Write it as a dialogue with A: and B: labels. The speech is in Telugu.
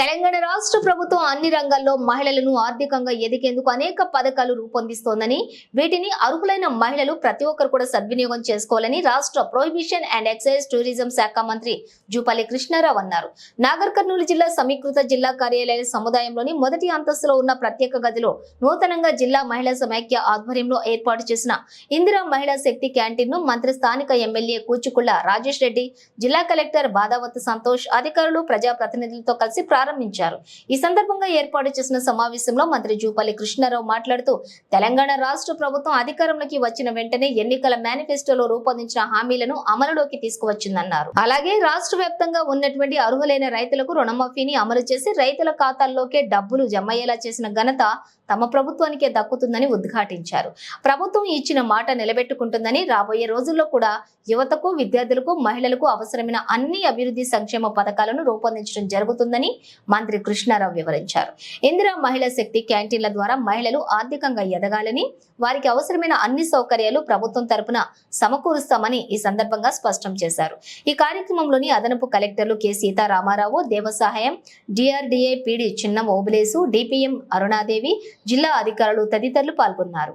A: తెలంగాణ రాష్ట్ర ప్రభుత్వం అన్ని రంగాల్లో మహిళలను ఆర్థికంగా ఎదిగేందుకు అనేక పథకాలు రూపొందిస్తోందని వీటిని అర్హులైన మహిళలు ప్రతి ఒక్కరు కూడా సద్వినియోగం చేసుకోవాలని రాష్ట్ర ప్రొహిబిషన్ అండ్ ఎక్సైజ్ టూరిజం శాఖ మంత్రి జూపల్లి కృష్ణారావు అన్నారు. నాగర్ కర్నూలు జిల్లా సమీకృత జిల్లా కార్యాలయ సముదాయంలోని మొదటి అంతస్తులో ఉన్న ప్రత్యేక గదిలో నూతనంగా జిల్లా మహిళా సమైక్య ఆధ్వర్యంలో ఏర్పాటు చేసిన ఇందిరా మహిళా శక్తి క్యాంటీన్ను మంత్రి స్థానిక ఎమ్మెల్యే కూచుకుళ్ళ రాజేష్ రెడ్డి జిల్లా కలెక్టర్ బాదావత్ సంతోష్ అధికారులు ప్రజాప్రతినిధులతో కలిసి ప్రారంభించారు. ఈ సందర్భంగా ఏర్పాటు చేసిన సమావేశంలో మంత్రి జూపల్లి కృష్ణారావు మాట్లాడుతూ తెలంగాణ రాష్ట్ర ప్రభుత్వం అధికారంలోకి వచ్చిన వెంటనే ఎన్నికల మేనిఫెస్టోలో రూపొందించిన హామీలను అమలులోకి తీసుకువచ్చిందన్నారు. అలాగే రాష్ట్ర వ్యాప్తంగా ఉన్నటువంటి అర్హులైన రైతులకు రుణమాఫీని అమలు చేసి రైతుల ఖాతాల్లోకే డబ్బులు జమయ్యేలా చేసిన ఘనత తమ ప్రభుత్వానికే దక్కుతుందని ఉద్ఘాటించారు. ప్రభుత్వం ఇచ్చిన మాట నిలబెట్టుకుంటుందని రాబోయే రోజుల్లో కూడా యువతకు విద్యార్థులకు మహిళలకు అవసరమైన అన్ని అభివృద్ధి సంక్షేమ పథకాలను రూపొందించడం జరుగుతుందని మంత్రి కృష్ణారావు వివరించారు. ఇందిరా మహిళా శక్తి క్యాంటీన్ల ద్వారా మహిళలు ఆర్థికంగా ఎదగాలని వారికి అవసరమైన అన్ని సౌకర్యాలు ప్రభుత్వం తరపున సమకూరుస్తామని ఈ సందర్భంగా స్పష్టం చేశారు. ఈ కార్యక్రమంలోని అదనపు కలెక్టర్లు K. Sitaramarao Devasahayam DRDA PD Chinna Obulesu DPM Aruna Devi జిల్లా అధికారులు తదితరులు పాల్గొన్నారు.